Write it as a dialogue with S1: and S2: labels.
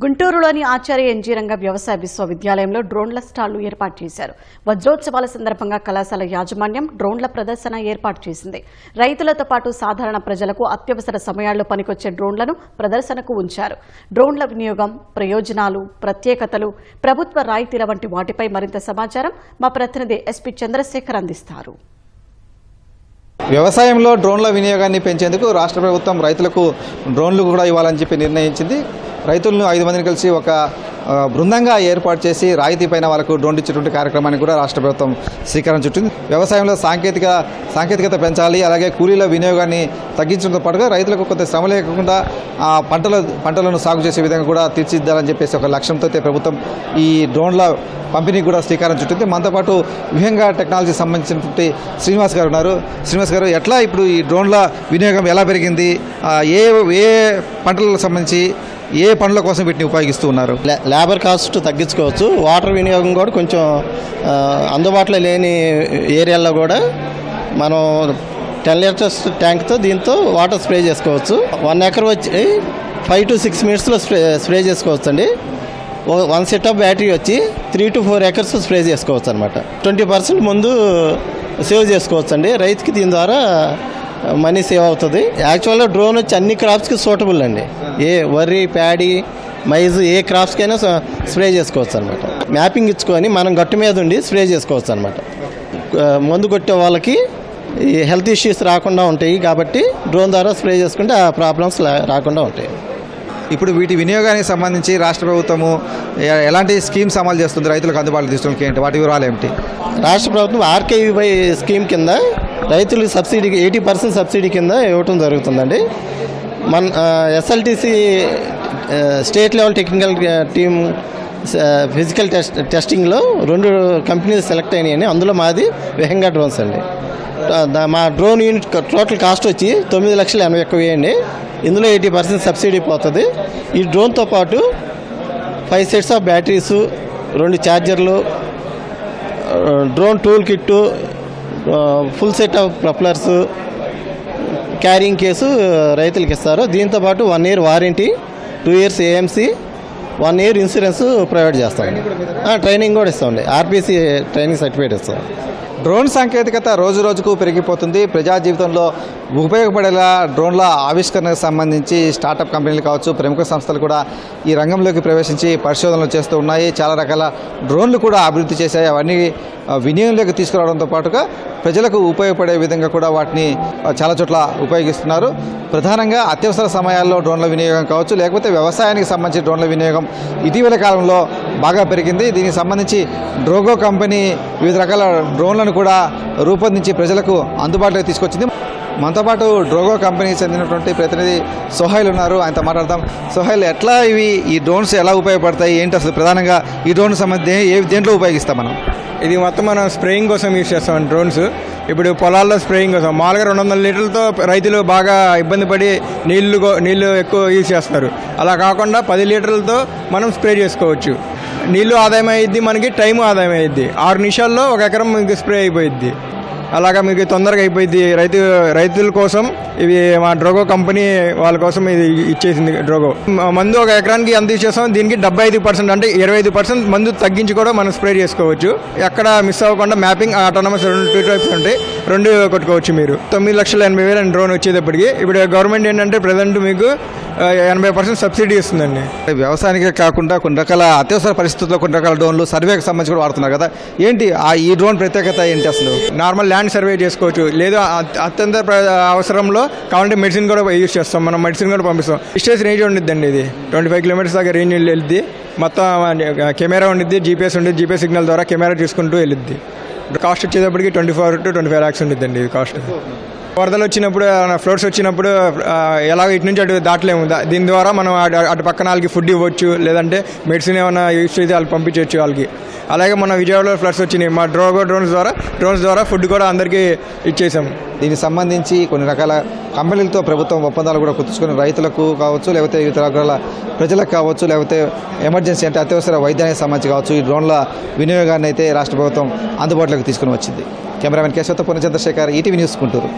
S1: గుంటూరులోని ఆచార్య ఎన్జీ రంగ వ్యవసాయ విశ్వవిద్యాలయంలో డ్రోన్ల స్టాళ్ళు ఏర్పాటు చేశారు. వజ్రోత్సవాల సందర్భంగా కళాశాల యాజమాన్యం డ్రోన్ల ప్రదర్శన ఏర్పాటు చేసింది. రైతులతో పాటు సాధారణ ప్రజలకు అత్యవసర సమయాల్లో పనికొచ్చే డ్రోన్లను ప్రదర్శనకు ఉంచారు. డ్రోన్ల వినియోగం ప్రయోజనాలు ప్రత్యేకతలు ప్రభుత్వ రాయితీల వంటి వాటిపై మరింత సమాచారం మా ప్రతినిధి ఎస్పీ చంద్రశేఖర్ అందిస్తారు.
S2: వ్యవసాయంలో డ్రోన్ల వినియోగాన్ని పెంచేందుకు రాష్ట్ర ప్రభుత్వం రైతులకు డ్రోన్లు కూడా ఇవ్వాలని చెప్పి నిర్ణయించింది. రైతులను ఐదు మందిని కలిసి ఒక బృందంగా ఏర్పాటు చేసి రాయితీ పైన వాళ్ళకు డ్రోన్ ఇచ్చేటువంటి కార్యక్రమాన్ని కూడా రాష్ట్ర ప్రభుత్వం శ్రీకారం చుట్టింది. వ్యవసాయంలో సాంకేతిక సాంకేతికత పెంచాలి అలాగే కూలీల వినియోగాన్ని తగ్గించడంతో పాటుగా రైతులకు కొంత శ్రమ లేకుండా ఆ పంటల పంటలను సాగు చేసే విధంగా కూడా తీర్చిదిద్దాలని చెప్పేసి ఒక లక్ష్యంతో అయితే ప్రభుత్వం ఈ డ్రోన్ల పంపిణీ కూడా శ్రీకారం చుట్టింది. మనతో పాటు విహంగా టెక్నాలజీ సంబంధించినటువంటి శ్రీనివాస్ గారు ఉన్నారు. శ్రీనివాస్ గారు ఎట్లా ఇప్పుడు ఈ డ్రోన్ల వినియోగం ఎలా పెరిగింది? ఏ ఏ పంటలకు సంబంధించి ఏ పనుల కోసం వీటిని ఉపయోగిస్తూ ఉన్నారు?
S3: లేబర్ కాస్ట్ తగ్గించుకోవచ్చు. వాటర్ వినియోగం కూడా కొంచెం అందుబాటులో లేని ఏరియాల్లో కూడా మనం టెన్ లీటర్స్ ట్యాంక్తో దీంతో వాటర్ స్ప్రే చేసుకోవచ్చు. వన్ ఎకర్ వచ్చి ఫైవ్ టు సిక్స్ మినిట్స్లో స్ప్రే స్ప్రే చేసుకోవచ్చు అండి వన్ సెట్ ఆఫ్ బ్యాటరీ వచ్చి three to four acres spray చేసుకోవచ్చు అనమాట ట్వంటీ పర్సెంట్ ముందు సేవ్ చేసుకోవచ్చు అండి రైతుకి దీని ద్వారా మనీ సేవ్ అవుతుంది. యాక్చువల్గా డ్రోన్ వచ్చి అన్ని క్రాప్స్కి సూటబుల్ అండి. ఏ వరి ప్యాడీ మైజ్ ఏ క్రాప్స్కైనా స్ప్రే చేసుకోవచ్చు అనమాట మ్యాపింగ్ ఇచ్చుకొని మనం గట్టు మీద ఉండి స్ప్రే చేసుకోవచ్చు అనమాట మందు కొట్టే వాళ్ళకి ఈ హెల్త్ ఇష్యూస్ రాకుండా ఉంటాయి కాబట్టి డ్రోన్ ద్వారా స్ప్రే చేసుకుంటే ఆ ప్రాబ్లమ్స్ రాకుండా ఉంటాయి.
S2: ఇప్పుడు వీటి వినియోగానికి సంబంధించి రాష్ట్ర ప్రభుత్వము ఎలాంటి స్కీమ్స్ అమలు చేస్తుంది? రైతులకు అందుబాటులో తీసుకోవడానికి ఏంటి? వాటి వివరాలు ఏమిటి?
S3: రాష్ట్ర ప్రభుత్వం ఆర్కేవై స్కీమ్ కింద రైతులకు సబ్సిడీ ఎయిటీ పర్సెంట్ సబ్సిడీ కింద ఇవ్వటం జరుగుతుందండి. మన SLTC state level technical team physical test టెస్టింగ్లో రెండు కంపెనీలు సెలెక్ట్ అయినాయని అందులో మాది వెహంగా డ్రోన్స్ అండి. దా- మా డ్రోన్ యూనిట్ టోటల్ కాస్ట్ వచ్చి తొమ్మిది లక్షల ఎనభై ఒక్క వేయండి. ఇందులో ఎయిటీ పర్సెంట్ సబ్సిడీ పోతుంది. ఈ డ్రోన్తో పాటు ఫైవ్ సెట్స్ ఆఫ్ బ్యాటరీసు రెండు ఛార్జర్లు drone tool kit full set of propellers carrying case రైతులకు ఇస్తారు. దీంతో పాటు one year warranty two years AMC one year insurance provide చేస్తాం. ట్రైనింగ్ కూడా ఇస్తామండి ఆర్పిసి ట్రైనింగ్ సర్టిఫికేట్ ఇస్తాం.
S2: డ్రోన్ సాంకేతికత రోజు రోజుకు పెరిగిపోతుంది. ప్రజా జీవితంలో ఉపయోగపడేలా డ్రోన్ల ఆవిష్కరణకు సంబంధించి స్టార్టప్ కంపెనీలు కావచ్చు ప్రముఖ సంస్థలు కూడా ఈ రంగంలోకి ప్రవేశించి పరిశోధనలు చేస్తూ ఉన్నాయి. చాలా రకాల డ్రోన్లు కూడా అభివృద్ధి చేశాయి. అవన్నీ వినియోగంలోకి తీసుకురావడంతో పాటుగా ప్రజలకు ఉపయోగపడే విధంగా కూడా వాటిని చాలా చోట్ల ఉపయోగిస్తున్నారు. ప్రధానంగా అత్యవసర సమయాల్లో డ్రోన్ల వినియోగం కావచ్చు లేకపోతే వ్యవసాయానికి సంబంధించి డ్రోన్ల వినియోగం ఇటీవల కాలంలో బాగా పెరిగింది. దీనికి సంబంధించి డ్రోగో కంపెనీ వివిధ రకాల డ్రోన్లను కూడా రూపొందించి ప్రజలకు అందుబాటులోకి తీసుకొచ్చింది. మనతో పాటు డ్రోగో కంపెనీకి చెందినటువంటి ప్రతినిధి సోహైల్ ఉన్నారు. ఆయనతో మాట్లాడదాం. సోహైల్ ఎట్లా ఇవి ఈ డ్రోన్స్ ఎలా ఉపయోగపడతాయి? ఏంటి అసలు ప్రధానంగా ఈ డ్రోన్ సంబంధించి ఏ దేంట్లో ఉపయోగిస్తాం మనం?
S4: ఇది మొత్తం మనం స్ప్రేయింగ్ కోసం యూజ్ చేస్తాం డ్రోన్స్. ఇప్పుడు పొలాల్లో స్ప్రేయింగ్ కోసం మామూలుగా రెండు వందల లీటర్లతో రైతులు బాగా ఇబ్బంది పడి నీళ్ళు నీళ్ళు ఎక్కువ యూజ్ చేస్తారు. అలా కాకుండా పది లీటర్లతో మనం స్ప్రే చేసుకోవచ్చు. నీళ్ళు ఆదాయం అయ్యిద్ది మనకి టైం ఆదాయం అయ్యిద్ది ఆరు నిమిషాల్లో ఒక ఎకరం మీకు స్ప్రే అయిపోయిద్ది. అలాగా మీకు తొందరగా అయిపోయింది రైతు రైతుల కోసం. ఇవి మా డ్రోగో కంపెనీ వాళ్ళ కోసం ఇది ఇచ్చేసింది డ్రోగో. మందు ఒక ఎకరానికి ఎంత ఇచ్చేస్తాం దీనికి డెబ్బై ఐదు పర్సెంట్ అంటే ఇరవై ఐదు పర్సెంట్ మందు తగ్గించి కూడా మనం స్ప్రే చేసుకోవచ్చు. ఎక్కడ మిస్ అవ్వకుండా మ్యాపింగ్ ఆటోనమస్ రెండు టూ టైప్స్ ఉంటాయి. రెండు కొట్టుకోవచ్చు మీరు. తొమ్మిది లక్షల ఎనభై వేలు డ్రోన్ వచ్చేటప్పటికి ఇప్పుడు గవర్నమెంట్ ఏంటంటే ప్రజెంట్ మీకు ఎనభై పర్సెంట్ సబ్సిడీ ఇస్తుందండి.
S2: వ్యవసాయానికే కాకుండా కొన్ని రకాల అత్యవసర పరిస్థితుల్లో కొన్ని రకాల డ్రోన్లు సర్వేకి సంబంధించి కూడా వాడుతున్నారు కదా. ఏంటి ఆ ఈ డ్రోన్ ప్రత్యేకత ఏంటి అసలు?
S4: నార్మల్ ల్యాండ్ సర్వే చేసుకోవచ్చు. లేదా అత్- అత్యంత అవసరంలో కావాలంటే మెడిసిన్ కూడా యూజ్ చేస్తాం. మనం మెడిసిన్ కూడా పంపిస్తాం. డిస్టెన్స్ రేంజ్ ఉండిద్దండి ఇది. ట్వంటీ ఫైవ్ కిలోమీటర్స్ దాకా రేంజ్ వెళ్ళిద్ది మొత్తం కెమెరా ఉండిద్ది జీపీఎస్ ఉండిద్ది. జీపీఎస్ సిగ్నల్ ద్వారా కెమెరా తీసుకుంటూ వెళ్ళిద్ది. కాస్ట్ వచ్చేటప్పటికి twenty four to twenty five lakhs ఉంటుందండి కాస్ట్. వరదలు వచ్చినప్పుడు ఫ్లోట్స్ వచ్చినప్పుడు ఎలాగ ఎలా ఇటు నుంచి అటు దాటలేము. దీని ద్వారా మనం అటు పక్కన వాళ్ళకి ఫుడ్ ఇవ్వచ్చు లేదంటే మెడిసిన్ ఏమైనా యూస్ చేసి వాళ్ళకి పంపించవచ్చు వాళ్ళకి. అలాగే మన విజయవాడలో ఫ్లడ్స్ వచ్చినాయి. మా డ్రోగో డ్రోన్స్ ద్వారా డ్రోన్స్ ద్వారా ఫుడ్ కూడా అందరికీ ఇచ్చేసాం
S2: దీనికి సంబంధించి కొన్ని రకాల కంపెనీలతో ప్రభుత్వం ఒప్పందాలు కూడా కుదుర్చుకుని రైతులకు కావచ్చు లేకపోతే వివిధ రకాల ప్రజలకు కావచ్చు లేకపోతే ఎమర్జెన్సీ అంటే అత్యవసర వైద్యానికి సంబంధించి కావచ్చు ఈ డ్రోన్ల వినియోగాన్ని అయితే రాష్ట్ర ప్రభుత్వం అందుబాటులోకి తీసుకుని వచ్చింది. కెమెరామెన్ కేశవతో పూర్ణ చంద్రశేఖర్ ఈటీవీ న్యూస్ గుంటూరు.